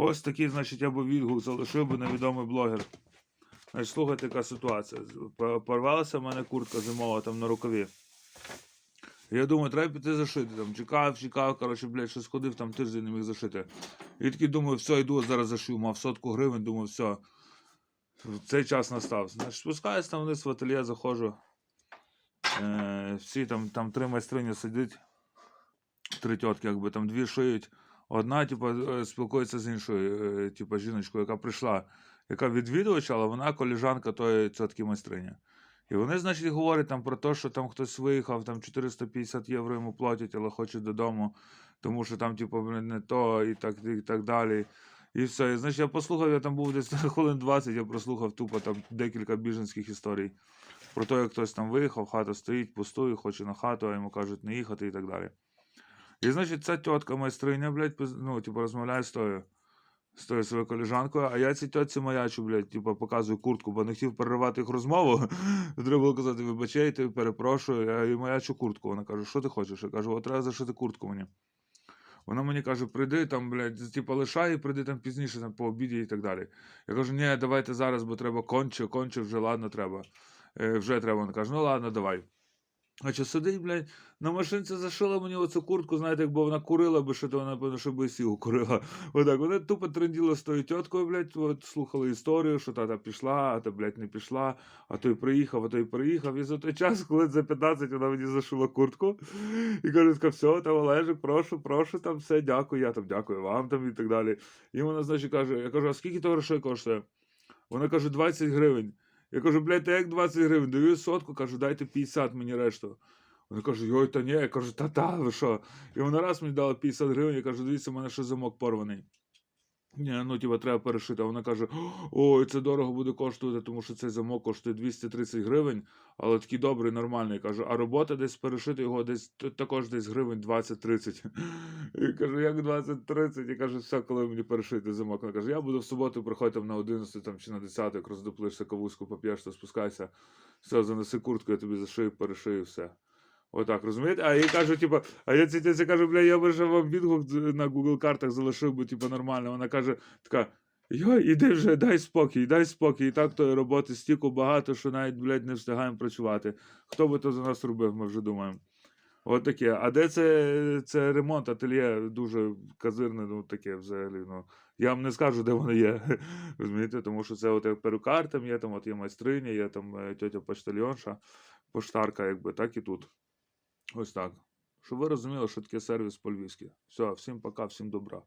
Ось такий, значить, я би відгук залишив би невідомий блогер. Значить, слухайте, яка ситуація. Порвалася в мене куртка зимова там на рукаві. Я думаю, треба піти зашити. Там чекав, чекав, коротше, блядь, щось ходив, там тиждень не міг зашити. І такий думаю, все, йду зараз зашию. Мав сотку гривень, думаю, все. Цей час настав. Значить, спускаюсь там вниз в ательє, заходжу. Е, всі там, там три майстрині сидять, три тітки, якби там дві шиють. Одна, типу, е, спілкується з іншою, е, типу, жіночкою, яка прийшла, яка відвідувач, але вона коліжанка тої тітки майстрині. І вони, значить, говорять там про те, що там хтось виїхав, там 450 євро йому платять, але хоче додому, тому що там, типу, не то, і так, і так далі. І все. І, значить, я послухав, я там був десь хвилин 20, я прослухав тупо там декілька біженських історій. Про те, як хтось там виїхав, хата стоїть, пустує, хоче на хату, а йому кажуть не їхати і так далі. І, значить, ця тітка майстриня, блядь, ну, типу, розмовляє з тою, з тою своєю коліжанкою, а я цій тітці маячу, блядь, типу, показую куртку, бо не хотів переривати їх розмову. Треба було казати, вибачайте, перепрошую, я їй маячу куртку. Вона каже, що ти хочеш? Я кажу, от треба зашити куртку мені. Вона мені каже, прийди там, блядь, типу, лишай і прийди там пізніше, там по обіді і так далі. Я кажу, ні, давайте зараз, бо треба конче, конче, вже ладно, треба. Е, вже треба. Вона каже, ну ладно, давай. А що сидить, блядь, на машинці зашила мені оцю куртку, знаєте, якби вона курила би, що то вона, напевно, що би і сілу курила. Отак, вона тупо тренділа з тою тіткою, блядь, от, слухала історію, що тата пішла, а та, блядь, не пішла, а той приїхав, а той приїхав. І за той час, коли за 15 вона мені зашила куртку, і каже, така, все, там Олежик, прошу, прошу, там все, дякую, я там дякую вам там і так далі. І вона, значить, каже, я кажу, а скільки то грошей коштує? Вона каже, 20 гривень. Я кажу, блядь, та як 20 гривень? Даю сотку, кажу, дайте 50 мені решту. Вони каже, йой, та ні, я кажу, та та, ви що? І вона раз мені дала 50 гривень, я кажу, дивіться, у мене ще замок порваний. Ні, ну типа треба перешити. А вона каже: ой, це дорого буде коштувати, тому що цей замок коштує 230 гривень, але такий добрий, нормальний. Я кажу, а робота десь перешити його десь також десь гривень 20-30. І кажу, як 20-30? І каже, все, коли мені перешити замок. Вона каже, я буду в суботу приходити там на 11 там, чи на 10, як роздуплишся кавузку, поп'єш, то спускайся. Все, занеси куртку, я тобі зашию, перешию, все. Отак, розумієте? А я кажу, типу, а я ці ці кажу, бля, я би вже вам відгук на Google картах залишив би, типу, нормально. Вона каже, така. Йой, іди вже, дай спокій, дай спокій. І так тої роботи стільки багато, що навіть, блядь, не встигаємо працювати. Хто би то за нас робив, ми вже думаємо. От таке. А де це, це ремонт, ательє дуже казирне, ну таке взагалі. Ну, я вам не скажу, де воно є. Розумієте? Тому що це от як перукар там є, там от є майстриня, є там е, тьотя почтальйонша, поштарка, якби, так і тут. Ось так. Щоб ви розуміли, що таке сервіс по-львівськи. Все, всім пока, всім добра.